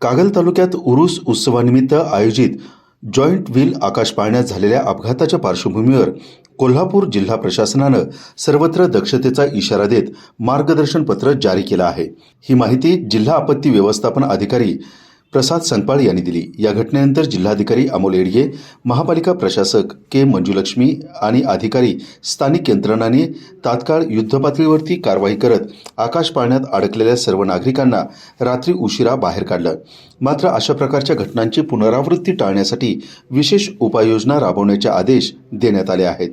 कागल तालुक्यात उरूस उत्सवानिमित्त आयोजित जॉईंट व्हील आकाश पाळण्यात झालेल्या अपघाताच्या पार्श्वभूमीवर कोल्हापूर जिल्हा प्रशासनानं सर्वत्र दक्षतेचा इशारा देत मार्गदर्शन पत्र जारी केलं आहे. ही माहिती जिल्हा आपत्ती व्यवस्थापन अधिकारी प्रसाद संकपाळ यांनी दिली. या घटनेनंतर जिल्हाधिकारी अमोल येडगे महापालिका प्रशासक के मंजुलक्ष्मी आणि अधिकारी स्थानिक यंत्रणांनी तात्काळ युद्धपातळीवरती कारवाई करत आकाश पाळण्यात अडकलेल्या सर्व नागरिकांना रात्री उशिरा बाहेर काढलं. मात्र अशा प्रकारच्या घटनांची पुनरावृत्ती टाळण्यासाठी विशेष उपाययोजना राबवण्याचे आदेश देण्यात आले आहेत.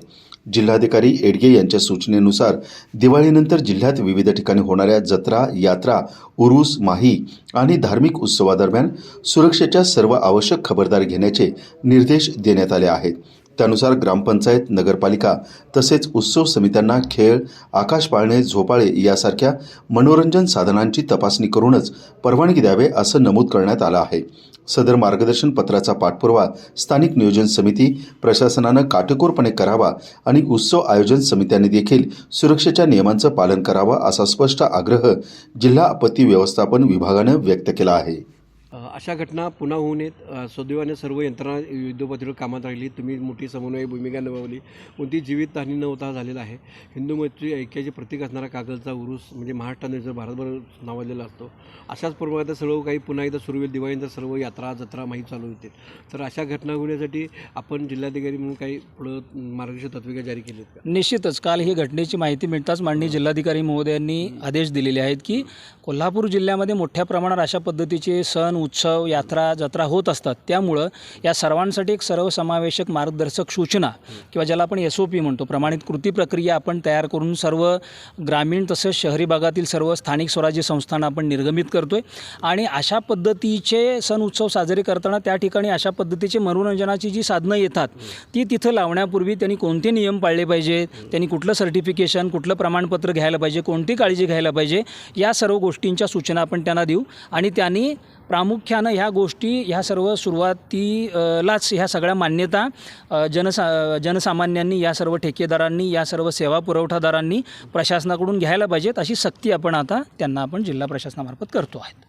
जिल्हाधिकारी एडगे यांच्या सूचनेनुसार दिवाळीनंतर जिल्ह्यात विविध ठिकाणी होणाऱ्या जत्रा यात्रा उरूस माही आणि धार्मिक उत्सवादरम्यान सुरक्षेच्या सर्व आवश्यक खबरदारी घेण्याचे निर्देश देण्यात आले आहेत. त्यानुसार ग्रामपंचायत नगरपालिका तसेच उत्सव समित्यांना खेळ आकाश पाळणे झोपाळे यासारख्या मनोरंजन साधनांची तपासणी करूनच परवानगी द्यावे असं नमूद करण्यात आलं आहे. सदर मार्गदर्शन पत्राचा पाठपुरावा स्थानिक नियोजन समिती प्रशासनानं काटेकोरपणे करावा आणि उत्सव आयोजन समित्यांनी देखील सुरक्षेच्या नियमांचं पालन करावं असा स्पष्ट आग्रह जिल्हा आपत्ती व्यवस्थापन विभागानं व्यक्त केला आहे. अशा घटना पुन्हा होऊ नयेत सदैवाने सुदैवाने सर्व यंत्रणा युद्धपातळीवर कामात राहिली. तुम्ही मोठी समन्वय भूमिका निभावली. कोणती जीवितहानी न होता झालेला आहे. हिंदू मैत्री ऐक्याचे प्रतीक असणारा कागलचा उरुस म्हणजे महाराष्ट्राने जर भारतभर नावाजलेला असतो अशाच प्रमाणे सर्व काही पुन्हा एकदा सुरू होईल. दिवाळीनंतर सर्व यात्रा जत्रा माहीत चालू होतील. तर अशा घटना होण्यासाठी आपण जिल्हाधिकारी म्हणून काही पुढं मार्गदर्शक तत्विका जारी केली आहेत निश्चितच. काल ही घटनेची माहिती मिळताच माननीय जिल्हाधिकारी महोदयांनी आदेश दिलेले आहेत की कोल्हापूर जिल्ह्यामध्ये मोठ्या प्रमाणात अशा पद्धतीचे सण उत्सव उत्सव यात्रा जत्रा होत असतात. त्यामुळं या सर्वांसाठी एक सर्वसमावेशक मार्गदर्शक सूचना किंवा ज्याला आपण एस ओ पी म्हणतो प्रमाणित कृती प्रक्रिया आपण तयार करून सर्व ग्रामीण तसेच शहरी भागातील सर्व स्थानिक स्वराज्य संस्थांना आपण निर्गमित करतो आहे आणि अशा पद्धतीचे सण उत्सव साजरे करताना त्या ठिकाणी अशा पद्धतीचे मनोरंजनाची जी साधनं येतात ती तिथं लावण्यापूर्वी त्यांनी कोणते नियम पाळले पाहिजेत? त्यांनी कुठलं सर्टिफिकेशन कुठलं प्रमाणपत्र घ्यायला पाहिजे? कोणती काळजी घ्यायला पाहिजे? या सर्व गोष्टींच्या सूचना आपण त्यांना देऊ आणि त्यांनी प्रामुख्यानं ह्या गोष्टी ह्या सर्व सुरुवातीलाच ह्या सगळ्या मान्यता जनसा जनसामान्यांनी या सर्व ठेकेदारांनी या सर्व सेवा पुरवठादारांनी प्रशासनाकडून घ्यायला पाहिजेत अशी सक्ती आपण आता त्यांना आपण जिल्हा प्रशासनामार्फत करतो आहेत.